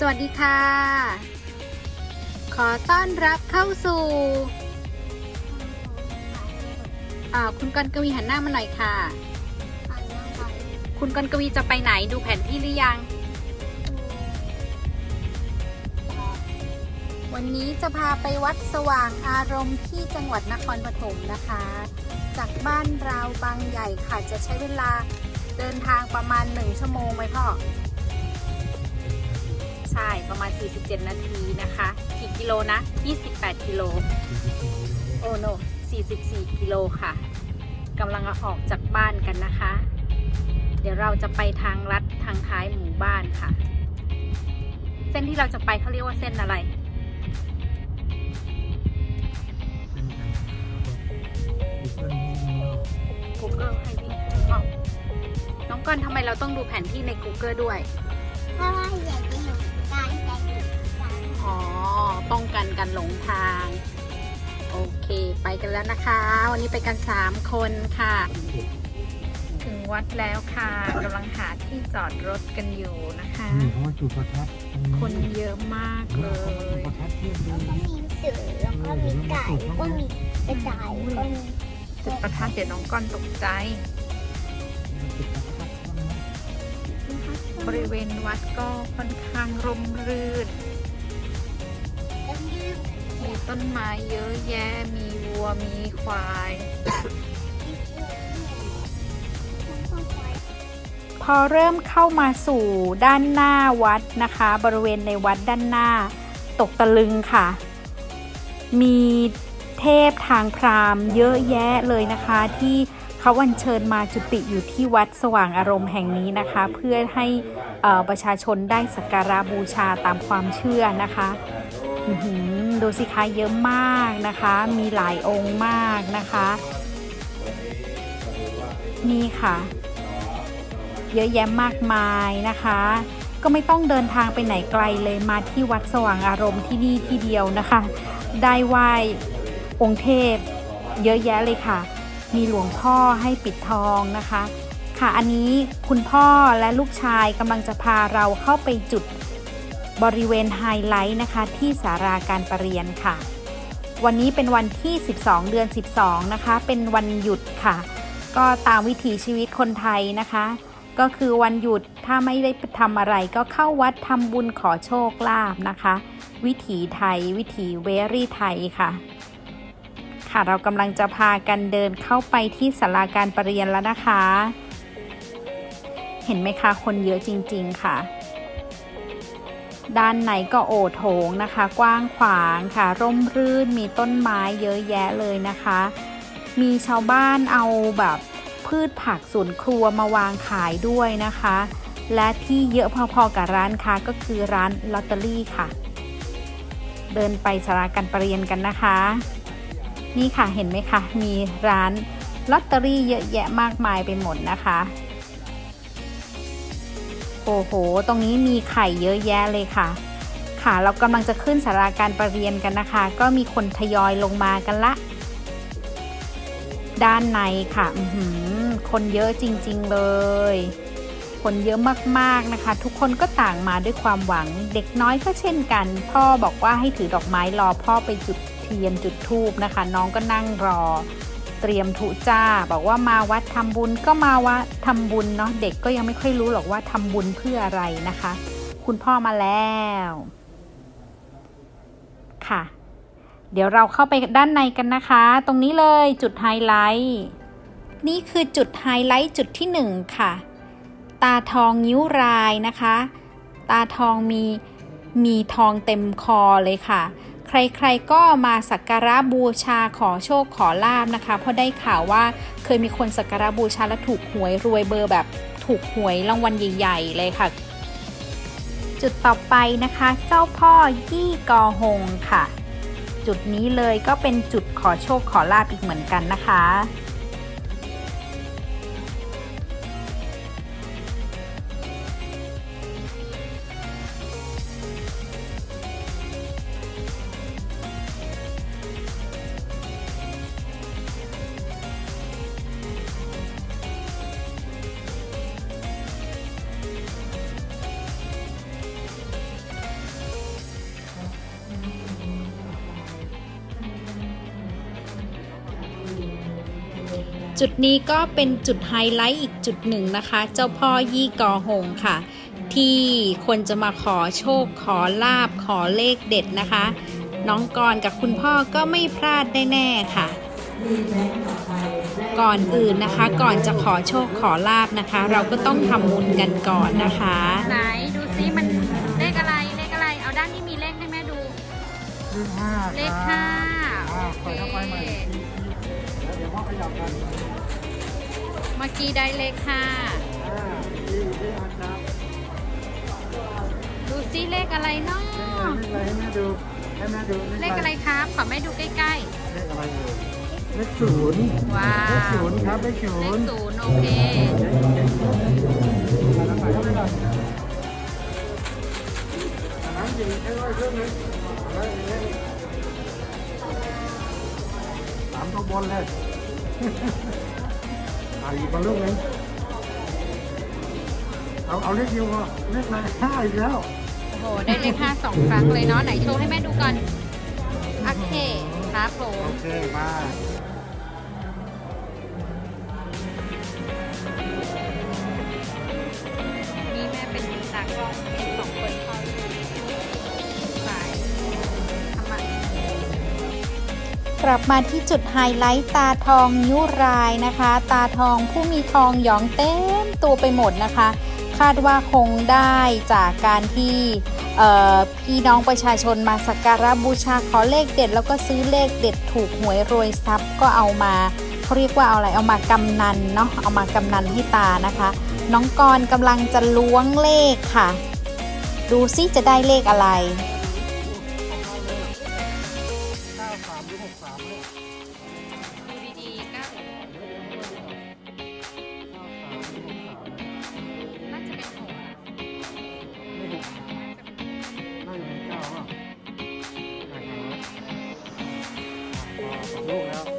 สวัสดีค่ะ ขอต้อนรับเข้าสู่อ่าคุณกรณ์กวีหันหน้ามาหน่อยค่ะ คุณกรณ์กวีจะไปไหนดูแผนที่หรือยัง วันนี้จะพาไปวัดสว่างอารมณ์ที่จังหวัดนครปฐมนะคะ จากบ้านเราบางใหญ่ค่ะจะใช้เวลาเดินทางประมาณ1ชั่วโมงไหมพ่อ ใช่ประมาณ 47 นาทีนะคะ กี่กิโลนะ 28 กิโล โอ้โน44 กิโลค่ะกำลังออกจากบ้านกันนะคะ เดี๋ยวเราจะไปทางลัดทางท้ายหมู่บ้านค่ะ เส้นที่เราจะไปเขาเรียกว่าเส้นอะไร Google ให้วิ่งอ้าวน้องก้อนทำไมเราต้องดูแผนที่ใน Google ด้วย เพราะว่าอยาก อ๋อ ป้องกันการหลงทาง โอเค ไปกันแล้วนะคะ วันนี้ไปกัน 3 คนค่ะ ถึงวัดแล้วค่ะกำลังหาที่จอดรถกันอยู่นะคะ นี่เขามาจุดประทัดตรงนี้คนเยอะมากเลเขามาจุดย ประทัดเทียบเลแล้วยก็มีเสือแล้วก็มีไก่แล้วก็มีกระต่ายแล้วก็มีจุดประทัดเดี๋ยวน้องก้อนตกใจจุดประทัดบ้างนะบริเวณวัดก็ค่อนข้างร่มรื่นแล้วมีมี ต้นไม้เยอะแยะ มีวัว มีควาย พอเริ่มเข้ามาสู่ด้านหน้าวัดนะคะ บริเวณในวัดด้านหน้า ตกตะลึงค่ะ มีเทพทางพราหมณ์เยอะแยะเลยนะคะ ที่เขาอัญเชิญมาจุติอยู่ที่วัดสว่างอารมณ์แห่งนี้นะคะ เพื่อให้ประชาชนได้สักการะบูชาตามความเชื่อนะคะ ดูสิคะเยอะมากนะคะ มีหลายองค์มากนะคะ นี่ค่ะ เยอะแยะมากมายนะคะ ก็ไม่ต้องเดินทางไปไหนไกลเลยมาที่วัดสว่างอารมณ์ที่นี่ที่เดียวนะคะ ได้ไหว้องค์เทพ เยอะแยะเลยค่ะ มีหลวงพ่อให้ปิดทองนะคะ ค่ะอันนี้คุณพ่อและลูกชายกำลังจะพาเราเข้าไปจุด บริเวณไฮไลท์นะคะที่สาราการประเรียนค่ะ วันนี้เป็นวันที่ 12 เดือน 12 นะคะ เป็นวันหยุดค่ะ ก็ตามวิถีชีวิตคนไทยนะคะ ก็คือวันหยุดถ้าไม่ได้ทำอะไรก็เข้าวัดทำบุญขอโชคลาภนะคะ วิถีไทยวิถีเวรี่ไทยค่ะ ค่ะเรากำลังจะพากันเดินเข้าไปที่ศาลาการประเรียนแล้วนะคะ เห็นไหมคะคนเยอะจริง ๆ ค่ะ ด้านในก็โอโถงนะคะ กว้างขวางค่ะ ร่มรื่นมีต้นไม้เยอะแยะเลยนะคะ มีชาวบ้านเอาแบบพืชผักสวนครัวมาวางขายด้วยนะคะ และที่เยอะพอๆกับร้านค้าก็คือร้านลอตเตอรี่ค่ะ เดินไปสาราการประเรียนกันนะคะ นี่ค่ะเห็นไหมคะ มีร้านลอตเตอรี่เยอะแยะมากมายไปหมดนะคะ โอ้โห ตรงนี้มีไข่เยอะแยะเลยค่ะ ค่ะ เรากำลังจะขึ้นสาราการประเรียนกันนะคะ ก็มีคนทยอยลงมากันละ ด้านในค่ะอื้อหือคนเยอะจริง ๆ เลย คนเยอะมากๆนะคะ ทุกคนก็ต่างมาด้วยความหวัง เด็กน้อยก็เช่นกัน พ่อบอกว่าให้ถือดอกไม้รอพ่อไปจุดเทียนจุดธูปนะคะ น้องก็นั่งรอ เตรียมถุจ้า บอกว่ามาวัดทำบุญก็มาวัดทำบุญเนาะเด็กก็ยังไม่ค่อยรู้หรอกว่าทำบุญเพื่ออะไรนะคะ คุณพ่อมาแล้วค่ะ เดี๋ยวเราเข้าไปด้านในกันนะคะ ตรงนี้เลยจุดไฮไลท์นี่คือจุดไฮไลท์จุดที่หนึ่งค่ะ ตาทองนิ้วรายนะคะ ตาทองมีมีทองเต็มคอเลยค่ะ ใครๆก็มาสักการะบูชาขอโชคขอลาบนะคะ เพราะได้ข่าวว่าเคยมีคนสักการะบูชาและถูกหวยรวยเบอร์แบบถูกหวยรางวัลใหญ่ ๆ เลยค่ะ จุดต่อไปนะคะ เจ้าพ่อยี่กอหงค่ะ จุดนี้เลยก็เป็นจุดขอโชคขอลาบอีกเหมือนกันนะคะ จุดนี้ก็เป็นจุดไฮไลท์อีกจุดหนึ่งนะคะ เจ้าพ่อยี่กอหงค่ะ ที่คนจะมาขอโชคขอลาบขอเลขเด็ดนะคะ น้องกรณ์กับคุณพ่อก็ไม่พลาดได้แน่ค่ะ ก่อนอื่นนะคะ ก่อนจะขอโชคขอลาบนะคะ เราก็ต้องทำบุญกันก่อนนะคะ ไหนดูซิมันเลขอะไรเลขอะไรเอาด้านนี้มีเลขให้แม่ดู เลขห้าเลขห้าอ่าโอเปิดเข้าไปใหม่เคแล้ว เดี๋ยวพ่อขยับกันเมื่อกี้ได้เลขห้าอ่าดีดีครับดูซิเลขอะไรเนาะเลขอะไรให้แม่ดูให้แม่ดูเลขอะไรครับขอแม่ดูใกล้เลขอะไรเอ่ยเลขศูนย์ๆว้าเลขวศูนย์ครับเลขศูเลขนย์ศูนย์โอเคแล้วใส่เข้าไปก่อนอันนั้นยิงให้ไว้เครื่องนึงแล้วอย่างเงี้ยสามตัวบนเลย อาอีกมาลูกนึงเอาเอาเลขเดียวพอเลขอะไรห้าอีกแล้ว โอ้โห ได้เลขห้าสองครั้งเลยเนาะ ไหนโชว์ให้แม่ดูก่อน โอเค ครับผม โอเคมานี่แม่เป็นตากล้อง กลับมาที่จุดไฮไลท์ตาทองนิ้วรายนะคะ ตาทองผู้มีทองหยองเต็มตัวไปหมดนะคะ คาดว่าคงได้จากการที่พี่น้องประชาชนมาสักการะบูชาขอเลขเด็ด แล้วก็ซื้อเลขเด็ดถูกหวยรวยทรัพย์ก็เอามาเขาเรียกว่าเอาอะไรเอามากำนันเนาะเอามากำนันให้ตานะคะ น้องกรณ์กำลังจะล้วงเลขค่ะ ดูซิจะได้เลขอะไร ลูกแล้ว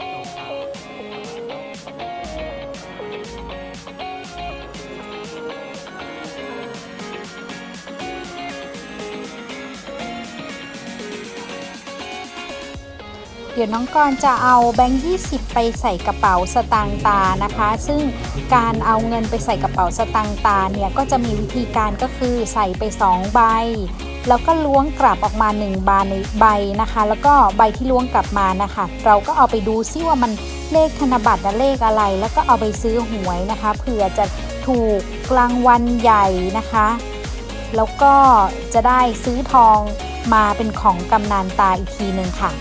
เดี๋ยวน้องกรณ์จะเอาแบงค์20ไปใส่กระเป๋าสตางค์ตานะคะ ซึ่งการเอาเงินไปใส่กระเป๋าสตางค์ตาเนี่ยก็จะมีวิธีการก็คือใส่ไป 2 ใบ แล้วก็ล้วงกลับออกมา1บาในใบนะคะ แล้วก็ใบที่ล้วงกลับมานะคะ เราก็เอาไปดูซิว่ามันเลขธนบัตรนะเลขอะไร แล้วก็เอาไปซื้อหวยนะคะเผื่อจะถูกรางวัลใหญ่นะคะ แล้วก็จะได้ซื้อทองมาเป็นของกำนันตาอีกทีหนึ่งค่ะ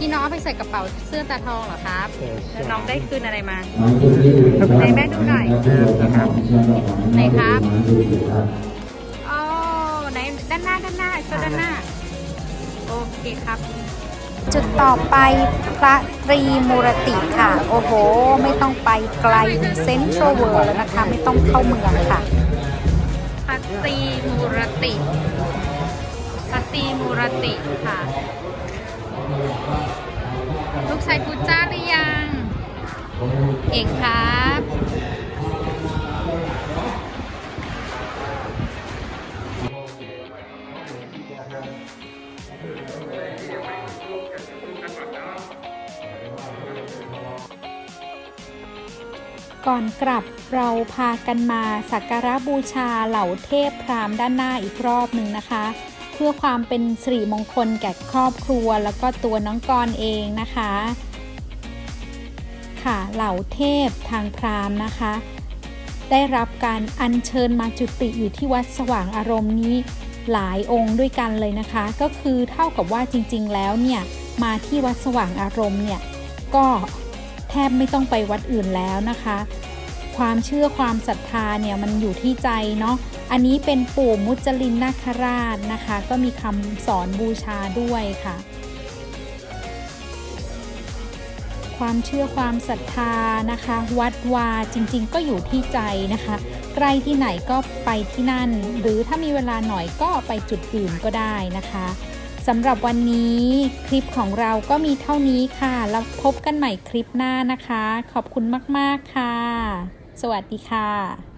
เมื่อกี้น้องเอาไปใส่กระเป๋าเสื้อตาทองเหรอครับ แล้วน้องได้คืนอะไรมา ไหนแม่ดูหน่อยไหนครับ อ๋อไหนด้านหน้าด้านหน้าโชว์ด้านหน้า โอเคครับ จุดต่อไปพระตรีมูรติค่ะ โอ้โห ไม่ต้องไปไกลถึงเซ็นทรัลเวิลด์แล้วนะคะ ไม่ต้องเข้าเมืองค่ะพัตตีมูรติพัตตีมูรติค่ะ ลูกชายพูจ้าหรือยังเอกครับก่อนกลับเราพากันมาสักการะบูชาเหล่าเทพพราหมณ์ด้านหน้าอีกรอบหนึ่งนะคะ พื่อความเป็นสิริมงคลแก่ครอบครัว แล้วก็ตัวน้องกรเองนะคะ ค่ะเหล่าเทพทางพราหมณ์นะคะ ได้รับการอัญเชิญมาจุติอยู่ที่วัดสว่างอารมณ์นี้หลายองค์ด้วยกันเลยนะคะ ก็คือเท่ากับว่าจริง ๆ แล้วเนี่ยมาที่วัดสว่างอารมณ์เนี่ยก็แทบไม่ต้องไปวัดอื่นแล้วนะคะ ความเชื่อความศรัทธาเนี่ยมันอยู่ที่ใจเนาะอันนี้เป็นปู่มุจลินนาคราชนะคะ ก็มีคำสอนบูชาด้วยค่ะ ความเชื่อความศรัทธานะคะ วัดวาจริง ๆ ก็อยู่ที่ใจนะคะ ใกล้ที่ไหนก็ไปที่นั่น หรือถ้ามีเวลาหน่อยก็ไปจุดอื่นก็ได้นะคะสำหรับวันนี้คลิปของเราก็มีเท่านี้ค่ะ แล้วพบกันใหม่คลิปหน้านะคะ ขอบคุณมาก ๆ ค่ะ สวัสดีค่ะ